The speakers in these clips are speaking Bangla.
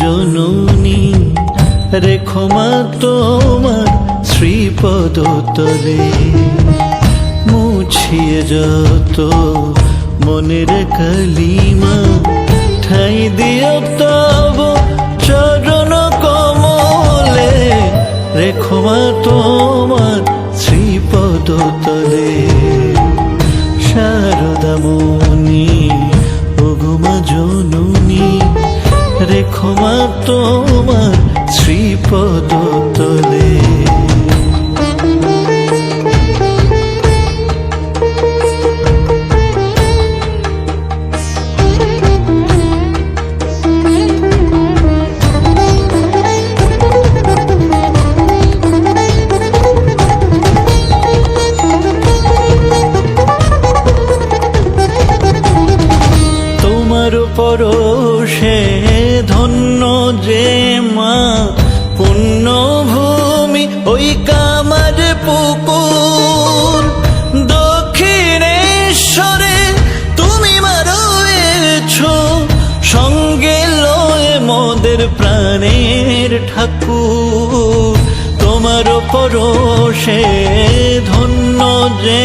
জননী রেখমা তোমার শ্রীপদ তলে মুছিয়ে যত মনের কালিমা ঠাই দিয়ে তব পরশে ধন্য যে মা পুণ্য ভূমি ওই কামার পুকুর। দক্ষিণেশ্বরে তুমি মারয়েছ সঙ্গে লয়ে মোদের প্রাণের ঠাকুর। তোমার পরশে ধন্য যে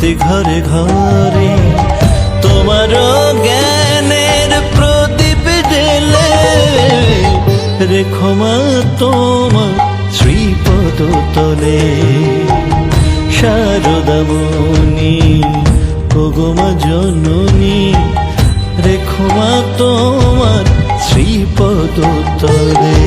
প্রতি ঘরে ঘরে তোমার জ্ঞানের প্রদীপ জেলে রেখো মা তোমার শ্রীপদ তলে। শারদামণি ওগমা জননী, রেখো মা তোমার শ্রীপদ তলে।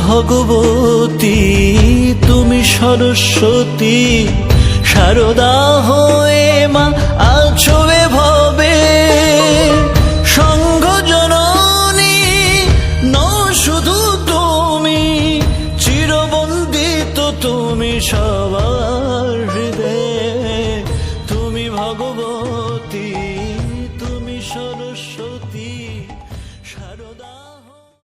ভগবতী, তুমি সরস্বতী, সারদা হয়ে মা আছো ভবে সঙ্গ জননী, নও শুধু তুমি, চিরবন্দিত তুমি সবাই